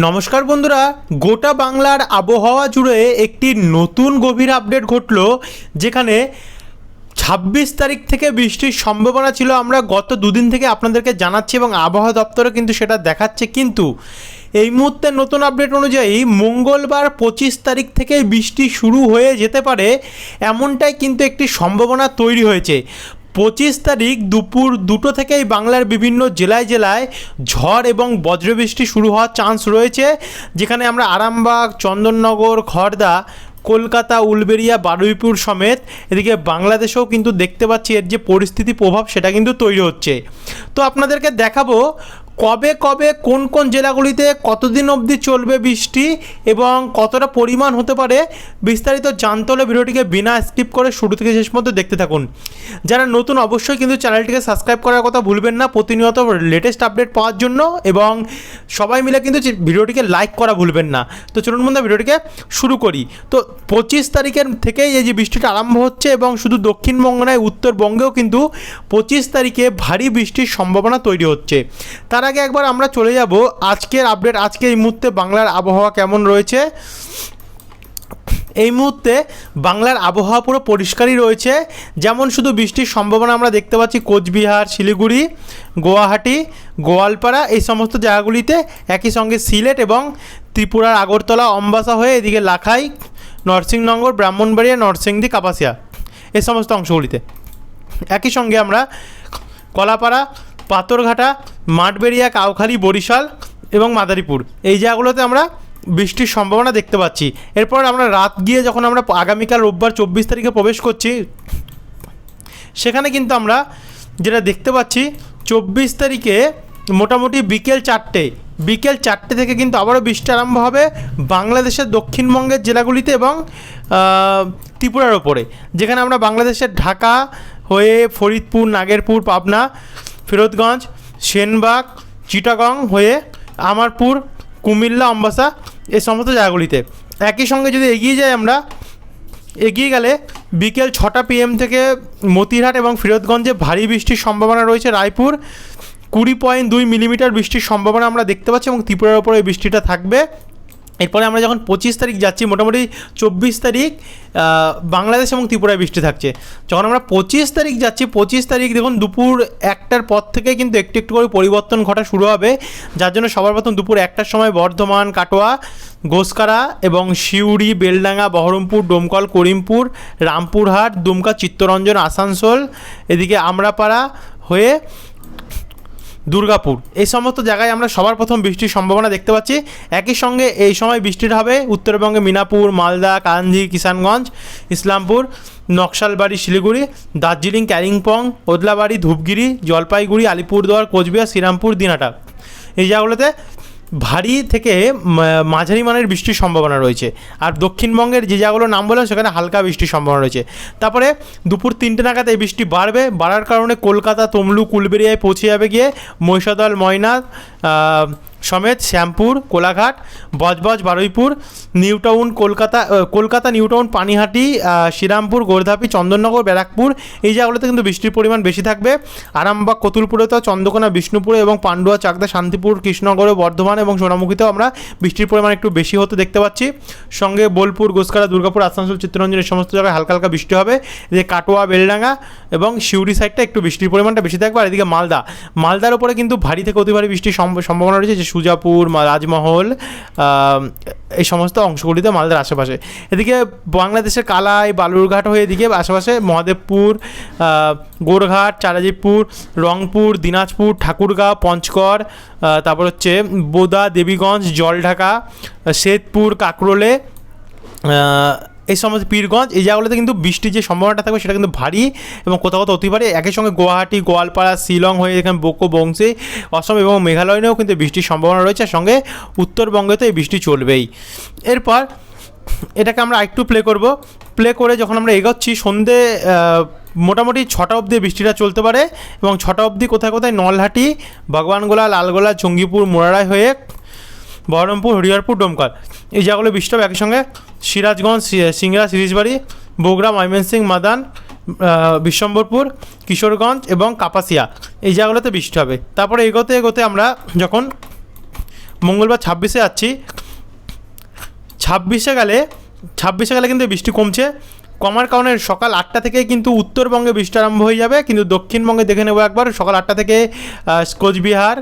নমস্কার বন্ধুরা, গোটা বাংলার আবহাওয়া জুড়ে একটি নতুন গভীর আপডেট ঘটল, যেখানে ছাব্বিশ তারিখ থেকে বৃষ্টির সম্ভাবনা ছিল। আমরা গত দুদিন থেকে আপনাদেরকে জানাচ্ছি এবং আবহাওয়া দপ্তরে কিন্তু সেটা দেখাচ্ছে। কিন্তু এই মুহূর্তে নতুন আপডেট অনুযায়ী মঙ্গলবার পঁচিশ তারিখ থেকে বৃষ্টি শুরু হয়ে যেতে পারে, এমনটাই কিন্তু একটি সম্ভাবনা তৈরি হয়েছে। পঁচিশ তারিখ দুপুর দুটো থেকেই বাংলার বিভিন্ন জেলায় জেলায় ঝড় এবং বজ্রবৃষ্টি শুরু হওয়ার চান্স রয়েছে, যেখানে আমরা আরামবাগ, চন্দননগর খড়দা কলকাতা উলবেরিয়া বারুইপুর সমেত এদিকে বাংলাদেশেও কিন্তু দেখতে পাচ্ছি এর যে পরিস্থিতি প্রভাব সেটা কিন্তু তৈরি হচ্ছে। তো আপনাদেরকে দেখাবো কবে কবে, কোন কোন জেলাগুলিতে কতদিন অবধি চলবে বৃষ্টি এবং কতটা পরিমাণ হতে পারে বিস্তারিত জানতে হলে ভিডিওটিকে বিনা স্কিপ করে শুরু থেকে শেষ পর্যন্ত দেখতে থাকুন। যারা নতুন অবশ্যই কিন্তু চ্যানেলটিকে সাবস্ক্রাইব করার কথা ভুলবেন না। প্রতিনিয়ত লেটেস্ট আপডেট পাওয়ার জন্য এবং সবাই মিলে কিন্তু ভিডিওটিকে লাইক করা ভুলবেন না। তো চলুন বন্ধু ভিডিওটিকে শুরু করি। তো পঁচিশ তারিখের থেকেই এই যে বৃষ্টিটা আরম্ভ হচ্ছে এবং শুধু দক্ষিণবঙ্গ নয়, উত্তরবঙ্গেও কিন্তু পঁচিশ তারিখে ভারী বৃষ্টির সম্ভাবনা তৈরি হচ্ছে। তার আগে একবার আমরা চলে যাব আজকের আপডেট আজকে এই মুহূর্তে বাংলার আবহাওয়া কেমন রয়েছে? এই মুহূর্তে বাংলার আবহাওয়া পুরো পরিষ্কারই রয়েছে। যেমন শুধু বৃষ্টির সম্ভাবনা আমরা দেখতে পাচ্ছি কোচবিহার, শিলিগুড়ি, গুয়াহাটি, গোয়ালপাড়া, এই সমস্ত জায়গাগুলিতে একই সঙ্গে সিলেট এবং ত্রিপুরার আগরতলা, অম্বাসা হয়ে এদিকে লাখাই নরসিংনগর ব্রাহ্মণবাড়িয়া, নরসিংদী, কাপাসিয়া, এই সমস্ত অংশগুলিতে। একই সঙ্গে আমরা কলাপাড়া পাথরঘাটা, মাঠবেড়িয়া, কাউখালী, বরিশাল এবং মাদারীপুর। এই জায়গাগুলোতে আমরা বৃষ্টির সম্ভাবনা দেখতে পাচ্ছি। এরপর আমরা রাত গিয়ে যখন আমরা আগামীকাল রোববার চব্বিশ তারিখে প্রবেশ করছি, সেখানে কিন্তু আমরা যেটা দেখতে পাচ্ছি, চব্বিশ তারিখে মোটামুটি বিকেল চারটে বিকেল চারটে থেকে কিন্তু আবারও বৃষ্টি আরম্ভ হবে বাংলাদেশের দক্ষিণবঙ্গের জেলাগুলিতে এবং ত্রিপুরার ওপরে। যেখানে আমরা বাংলাদেশের ঢাকা হয়ে ফরিদপুর, নাগেরপুর, পাবনা ফিরোজগঞ্জ, সেনবাগ, চিটাগং হয়ে আমারপুর, কুমিল্লা, অম্বাসা এই সমস্ত জায়গাগুলিতে। একই সঙ্গে যদি এগিয়ে যাই আমরা, এগিয়ে গেলে বিকেল ছটা পিএম থেকে মতিরহাট এবং ফিরোজগঞ্জে ভারী বৃষ্টির সম্ভাবনা রয়েছে। রায়পুর, কুড়ি পয়েন্ট দুই মিলিমিটার বৃষ্টির সম্ভাবনা আমরা দেখতে পাচ্ছি এবং ত্রিপুরার ওপরে বৃষ্টিটা থাকবে। এরপরে আমরা যখন পঁচিশ তারিখ যাচ্ছি, মোটামুটি চব্বিশ তারিখ বাংলাদেশ এবং ত্রিপুরায় বৃষ্টি থাকছে। যখন আমরা পঁচিশ তারিখ যাচ্ছি, পঁচিশ তারিখ দেখুন দুপুর একটার পর থেকে কিন্তু একটু একটু করে পরিবর্তন ঘটা শুরু হবে। যার জন্য সবার প্রথম দুপুর একটার সময় বর্ধমান, কাটোয়া গোসকারা এবং সিউড়ি, বেলডাঙ্গা, বহরমপুর, ডোমকল, করিমপুর, রামপুরহাট, দুমকা, চিত্তরঞ্জন, আসানসোল, এদিকে আমরাপাড়া হয়ে দুর্গাপুর। এই সমস্ত জায়গায় আমরা সবার প্রথম বৃষ্টির সম্ভাবনা দেখতে পাচ্ছি। একই সঙ্গে এই সময় বৃষ্টির হবে উত্তরবঙ্গে মিনাপুর, মালদা, কাঞ্জি, কিষানগঞ্জ, ইসলামপুর, নকশালবাড়ি, শিলিগুড়ি, দার্জিলিং, ক্যারিংপং, ওদলাবাড়ি, ধূপগিরি, জলপাইগুড়ি, আলিপুরদুয়ার, কোচবিহার, শ্রীরামপুর, দিনাটা। এই জায়গাগুলোতে ভারী থেকে মাঝারি মানের বৃষ্টির সম্ভাবনা রয়েছে। আর দক্ষিণবঙ্গের যে জায়গাগুলোর নাম বললাম, সেখানে হালকা বৃষ্টির সম্ভাবনা রয়েছে। তারপরে দুপুর তিনটে নাগাদ এই বৃষ্টি বাড়বে। বাড়ার কারণে কলকাতা তমলু কুলবেরিয়ায় পৌঁছে যাবে গিয়ে মহিষাদল ময়না সমেত Shyampur, Kolaghat, Budge Budge, Baruipur New Town Kolkata Kolkata New Town Panihati Serampore, গোর্ধাপি, Chandannagar, Barrackpore, এই জায়গাগুলোতে কিন্তু বৃষ্টির পরিমাণ বেশি থাকবে। আরামবাগ কতুলপুরেতেও চন্দ্রকোনা, বিষ্ণুপুরে এবং পান্ডুয়া, চাকদা, শান্তিপুর, কৃষ্ণনগরে, বর্ধমান এবং সোনামুখীতেও আমরা বৃষ্টির পরিমাণ একটু বেশি হতে দেখতে পাচ্ছি। সঙ্গে বোলপুর গোসকারা দুর্গাপুর, আসানসোল, চিত্তরঞ্জন, এই সমস্ত জায়গায় হালকা হালকা বৃষ্টি হবে। এদিকে কাটোয়া, বেলডাঙ্গা এবং শিউরি সাইডটা একটু বৃষ্টির পরিমাণটা বেশি থাকবে। আর এদিকে মালদা, মালদার উপরে কিন্তু ভারী থেকে অতি ভারী বৃষ্টির সম্ভ- সম্ভাবনা রয়েছে, যে সুজাপুর রাজমহল এই সমস্ত অংশগুলিতে মালদার আশেপাশে। এদিকে বাংলাদেশের কালাই, বালুরঘাট হয়ে এদিকে আশেপাশে মহাদেবপুর গোরঘাট চারাজিপুর রংপুর, দিনাজপুর, ঠাকুরগাঁও, পঞ্চগড় তারপর হচ্ছে বোদা, দেবীগঞ্জ, জলঢাকা শ্বেতপুর, কাকরোলে এই সমস্ত পীরগঞ্জ, এই জায়গাগুলোতে কিন্তু বৃষ্টির যে সম্ভাবনাটা থাকবে সেটা কিন্তু ভারী এবং কোথাও কোথাও অতি ভারী একই সঙ্গে গুয়াহাটি, গোয়ালপাড়া, শিলং হয়ে এখানে বোকো বংশী, অসম এবং মেঘালয়েও কিন্তু বৃষ্টির সম্ভাবনা রয়েছে। সঙ্গে উত্তরবঙ্গে তো এই বৃষ্টি চলবেই। এরপর এটাকে আমরা একটু প্লে করব। প্লে করে যখন আমরা এগোচ্ছি, সন্ধে মোটামুটি ছটা অবধি বৃষ্টিটা চলতে পারে এবং ছটা অবধি কোথায় কোথায়? নলহাটি ভগবানগোলা লালগোলা, জঙ্গিপুর মোরারাই হয়ে বহরমপুর, হরিহরপুর, ডোমকল। এই জায়গাগুলো বৃষ্টি হবে একই সঙ্গে। সিরাজগঞ্জ সিংড়া সিরিজবাড়ি, বগুড়া ময়মনসিং মাদান বিশ্বম্বরপুর, কিশোরগঞ্জ এবং কাপাসিয়া। এই জায়গাগুলোতে বৃষ্টি হবে। তারপরে এগোতে এগোতে আমরা যখন মঙ্গলবার ছাব্বিশে যাচ্ছি, ছাব্বিশে গেলে ছাব্বিশে গেলে কিন্তু বৃষ্টি কমছে। কমার কারণে সকাল আটটা থেকে কিন্তু উত্তরবঙ্গে বৃষ্টি আরম্ভ হয়ে যাবে। কিন্তু দক্ষিণবঙ্গে দেখে নেব একবার, সকাল আটটা থেকে কোচবিহার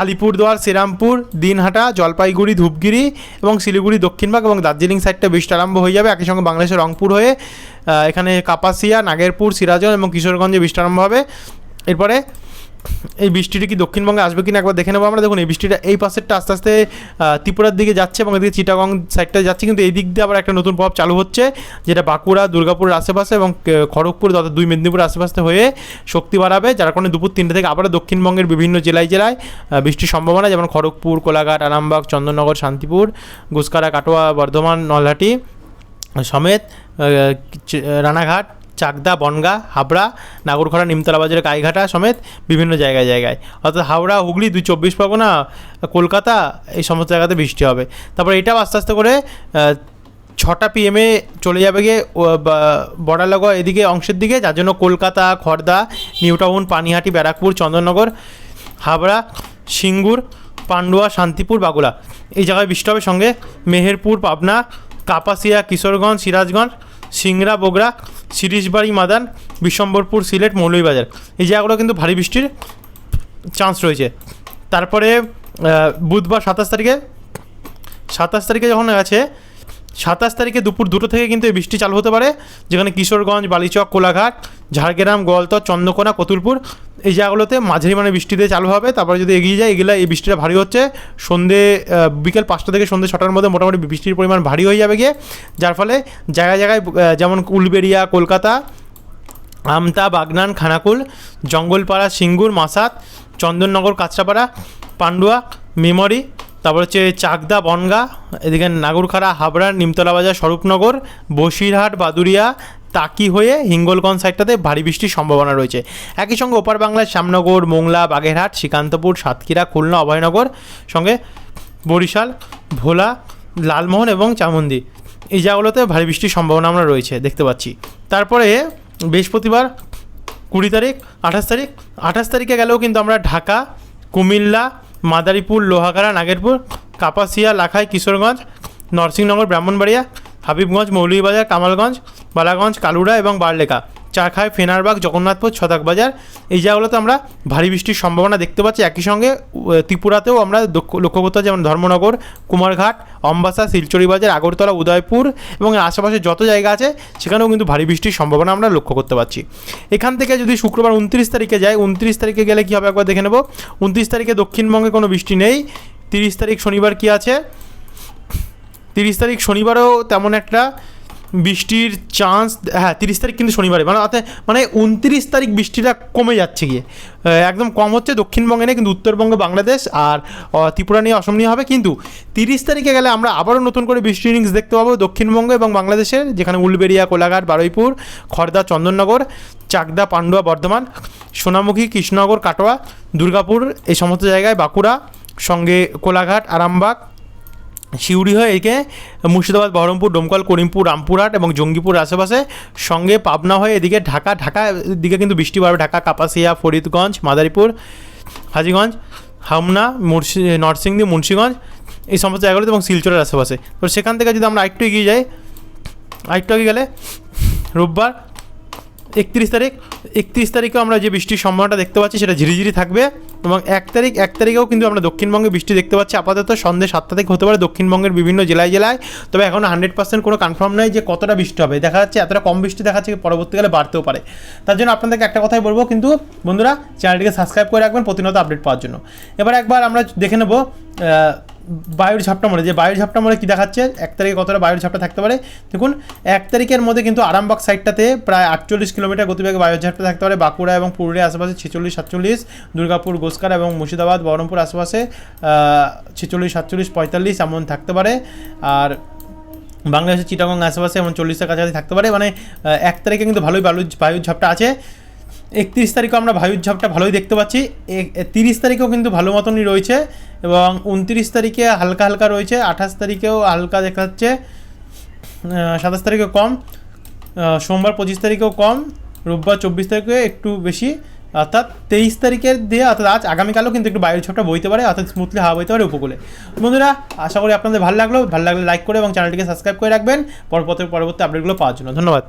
আলিপুরদুয়ার, শ্রীরামপুর, দিনহাটা, জলপাইগুড়ি, ধূপগিরি এবং শিলিগুড়ি দক্ষিণবাগ এবং দার্জিলিং সাইডটা বৃষ্টি আরম্ভ হয়ে যাবে। একই সঙ্গে বাংলাদেশের রংপুর হয়ে এখানে কাপাসিয়া, নাগেরপুর, সিরাজগঞ্জ এবং কিশোরগঞ্জে বৃষ্টি আরম্ভ হবে। এরপরে এই বৃষ্টিটা কি দক্ষিণবঙ্গে আসবে কিনা একবার দেখে নেব আমরা। দেখুন, এই বৃষ্টিটা এই পাশেরটা আস্তে আস্তে ত্রিপুরার দিকে যাচ্ছে এবং এদিকে চিটাগং সাইডটা যাচ্ছে, কিন্তু এই দিক দিয়ে আবার একটা নতুন প্রভাব চালু হচ্ছে, যেটা বাঁকুড়া, দুর্গাপুরের আশেপাশে এবং খড়গপুর তথা দুই মেদিনীপুরের আশেপাশে হয়ে শক্তি বাড়াবে, যার কারণে দুপুর তিনটে থেকে আবারও দক্ষিণবঙ্গের বিভিন্ন জেলায় জেলায় বৃষ্টির সম্ভাবনা, যেমন খড়গপুর, কোলাঘাট, আরামবাগ, চন্দননগর, শান্তিপুর গুসকারা কাটোয়া, বর্ধমান, নলহাটি সমেত রানাঘাট চাকদা, বনগা, হাবড়া, নাগরখোলা নিমতলা বাজারের গাইঘাটা সমেত বিভিন্ন জায়গায় জায়গায়। অর্থাৎ হাওড়া, হুগলি, দুই চব্বিশ পরগনা, কলকাতা, এই সমস্ত জায়গাতে বৃষ্টি হবে। তারপর এটাও আস্তে আস্তে করে ছটা পিএমে চলে যাবে গিয়ে বর্ডার এদিকে অংশের দিকে, যার জন্য কলকাতা খড়দা নিউটাউন পানিহাটি, ব্যারাকপুর, চন্দননগর, হাবড়া, সিঙ্গুর, পান্ডুয়া, শান্তিপুর বাগুলা এই জায়গায় বৃষ্টি হবে সঙ্গে মেহেরপুর, পাবনা, কাপাসিয়া, কিশোরগঞ্জ, সিরাজগঞ্জ, সিংড়া বগরা শিরিশবাড়ি মাদান, বিশ্বম্বরপুর সিলেট, মৌলভীবাজার। এই জায়গাগুলো কিন্তু ভারী বৃষ্টির চান্স রয়েছে। তারপরে বুধবার সাতাশ তারিখে সাতাশ তারিখে যখন আছে সাতাশ তারিখে দুপুর দুটো থেকে কিন্তু এই বৃষ্টি চালু হতে পারে, যেখানে কিশোরগঞ্জ, বালিচক, কোলাঘাট, ঝাড়গ্রাম, গোয়ালতর, চন্দ্রকোনা, কতুলপুর এই জায়গাগুলোতে মাঝারি মানে বৃষ্টিতে চালু হবে। তারপরে যদি এগিয়ে যায়, এগুলো এই বৃষ্টিটা ভারী হচ্ছে। সন্ধে বিকেল পাঁচটা থেকে সন্ধে ছটার মধ্যে মোটামুটি বৃষ্টির পরিমাণ ভারী হয়ে যাবে গিয়ে। যার ফলে জায়গায় জায়গায় যেমন উলবেড়িয়া, কলকাতা, আমতা, বাগনান, খানাকুল, জঙ্গলপাড়া, সিঙ্গুর মাসাত চন্দননগর, কাঁচরাপাড়া, পান্ডুয়া, মেমরি তারপর হচ্ছে চাকদা বনগা, এদিকে নাগরখাড়া, হাবড়া, নিমতলা বাজার, স্বরূপনগর, বসিরহাট বাদুরিয়া তাকি হয়ে হিঙ্গলগঞ্জ সাইডটাতে ভারী বৃষ্টির সম্ভাবনা রয়েছে। একই সঙ্গে ওপার বাংলার শ্যামনগর, মোংলা, বাগেরহাট, শ্রীকান্তপুর, সাতক্ষীরা, খুলনা, অভয়নগর, সঙ্গে বরিশাল, ভোলা, লালমোহন এবং চামুন্দি এই জায়গাগুলোতে ভারী বৃষ্টির সম্ভাবনা আমরা রয়েছে, দেখতে পাচ্ছি। তারপরে বৃহস্পতিবার কুড়ি তারিখ, আঠাশ তারিখ, আঠাশ তারিখে গেলেও কিন্তু আমরা ঢাকা, কুমিল্লা মাদারীপুর, লোহাগাড়া, নাগেরপুর, কাপাসিয়া, লাখাই, কিশোরগঞ্জ নরসিংনগর ব্রাহ্মণবাড়িয়া, হাবিবগঞ্জ, মৌলভীবাজার, কামালগঞ্জ, বালাগঞ্জ, কালুড়া এবং বারলেখা। চারখাই ফেনারবাগ, জগন্নাথপুর ছদাক বাজার এই জায়গাগুলোতে আমরা ভারী বৃষ্টির সম্ভাবনা দেখতে পাচ্ছি। একই সঙ্গে ত্রিপুরাতেও আমরা লক্ষ্য করতে যেমন ধর্মনগর, কুমারঘাট, অম্বাসা শিলচরি বাজার আগরতলা, উদয়পুর এবং আশেপাশে যত জায়গা আছে, সেখানেও কিন্তু ভারী বৃষ্টির সম্ভাবনা আমরা লক্ষ্য করতে পারছি। এখান থেকে যদি শুক্রবার উনত্রিশ তারিখে যাই, উনত্রিশ তারিখে গেলে কী হবে একবার দেখে নেব। উনত্রিশ তারিখে দক্ষিণবঙ্গে কোনো বৃষ্টি নেই। তিরিশ তারিখ শনিবার কী আছে? তিরিশ তারিখ শনিবারও তেমন একটা বৃষ্টির চান্স হ্যাঁ তিরিশ তারিখ কিন্তু শনিবারে। মানে মানে উনত্রিশ তারিখ বৃষ্টিটা কমে যাচ্ছে গিয়ে। একদম কম হচ্ছে দক্ষিণবঙ্গে নেই, কিন্তু উত্তরবঙ্গ, বাংলাদেশ আর ত্রিপুরা নিয়ে অসম নিয়ে হবে। কিন্তু তিরিশ তারিখে গেলে আমরা আবারও নতুন করে বৃষ্টি ইনিংস দেখতে পাবো দক্ষিণবঙ্গ এবং বাংলাদেশের, যেখানে উলবেড়িয়া, কোলাঘাট, বারুইপুর খড়দা চন্দননগর, চাকদা, পান্ডুয়া, বর্ধমান, সোনামুখী, কৃষ্ণনগর, কাটোয়া, দুর্গাপুর, এই সমস্ত জায়গায় বাঁকুড়া, সঙ্গে কোলাঘাট, আরামবাগ সিউড়ি হয়ে একে মুর্শিদাবাদ, বহরমপুর, ডোমকল, করিমপুর, রামপুরহাট এবং জঙ্গিপুর আশেপাশে সঙ্গে পাবনা হয়ে এদিকে ঢাকা ঢাকা দিকে কিন্তু বৃষ্টি বাড়বে। ঢাকা, কাপাসিয়া, ফরিদগঞ্জ, মাদারীপুর, হাজিগঞ্জ হামনা মুর্শি, নরসিংদী, মুন্সিগঞ্জ, এই সমস্ত জায়গাগুলোতে এবং শিলচরের আশেপাশে। তো সেখান থেকে যদি আমরা আরেকটু এগিয়ে যাই, আরেকটু এগিয়ে গেলে রোববার একত্রিশ তারিখ, একত্রিশ তারিখেও আমরা যে বৃষ্টির সম্ভাবনাটা দেখতে পাচ্ছি সেটা ঝিরিঝিরি থাকবে এবং এক তারিখ, এক তারিখেও কিন্তু আমরা দক্ষিণবঙ্গে বৃষ্টি দেখতে পাচ্ছি। আপাতত সন্ধ্যে সাতটা থেকে হতে পারে দক্ষিণবঙ্গের বিভিন্ন জেলায় জেলায়। তবে এখন হান্ড্রেড পার্সেন্ট কোনো কনফার্ম নয় যে কতটা বৃষ্টি হবে। দেখা যাচ্ছে এতটা কম বৃষ্টি দেখাচ্ছে পরবর্তীকালে বাড়তেও পারে। তার জন্য আপনাদেরকে একটা কথাই বলব, কিন্তু বন্ধুরা চ্যানেলটিকে সাবস্ক্রাইব করে রাখবেন প্রতিনিয়ত আপডেট পাওয়ার জন্য। এবার একবার আমরা দেখে নেব বায়ুর ঝাপটা মরে, যে বায়ুর ঝাপটা মরে কী দেখাচ্ছে? এক তারিখে কতটা বায়ুর ঝাপটা থাকতে পারে? দেখুন, এক তারিখের মধ্যে কিন্তু আরামবাগ সাইডটাতে প্রায় আটচল্লিশ কিলোমিটার গতিবেগে বায়ুর ঝাপটা থাকতে পারে। বাঁকুড়া এবং পুরুলিয়া আশেপাশে ছেচল্লিশ, সাতচল্লিশ, দুর্গাপুর গোসকার এবং মুর্শিদাবাদ, বহরমপুর আশেপাশে ছেচল্লিশ, সাতচল্লিশ, পঁয়তাল্লিশ এমন থাকতে পারে। আর বাংলাদেশের চিটাগং আশেপাশে এমন চল্লিশের কাছাকাছি থাকতে পারে। মানে এক তারিখে কিন্তু ভালোই বালু বায়ুর ঝাপটা আছে। একত্রিশ তারিখেও আমরা বায়ুর ঝাপটা ভালোই দেখতে পাচ্ছি। তিরিশ তারিখেও কিন্তু ভালো মতনই রয়েছে এবং উনত্রিশ তারিখে হালকা হালকা রয়েছে, আঠাশ তারিখেও হালকা দেখা যাচ্ছে সাতাশ তারিখেও কম সোমবার পঁচিশ তারিখেও কম, রোববার চব্বিশ তারিখে একটু বেশি, অর্থাৎ তেইশ তারিখের দিয়ে অর্থাৎ আজ আগামীকালও কিন্তু একটু বাইরের ছোটটা বইতে পারে, অর্থাৎ স্মুথলি হাওয়া বইতে পারে উপকূলে। বন্ধুরা, আশা করি আপনাদের ভালো লাগল, ভালো লাগলে লাইক করে এবং চ্যানেলটিকে সাবস্ক্রাইব করে রাখবেন। পরবর্তী পরবর্তী আপডেটগুলো পাওয়ার জন্য ধন্যবাদ।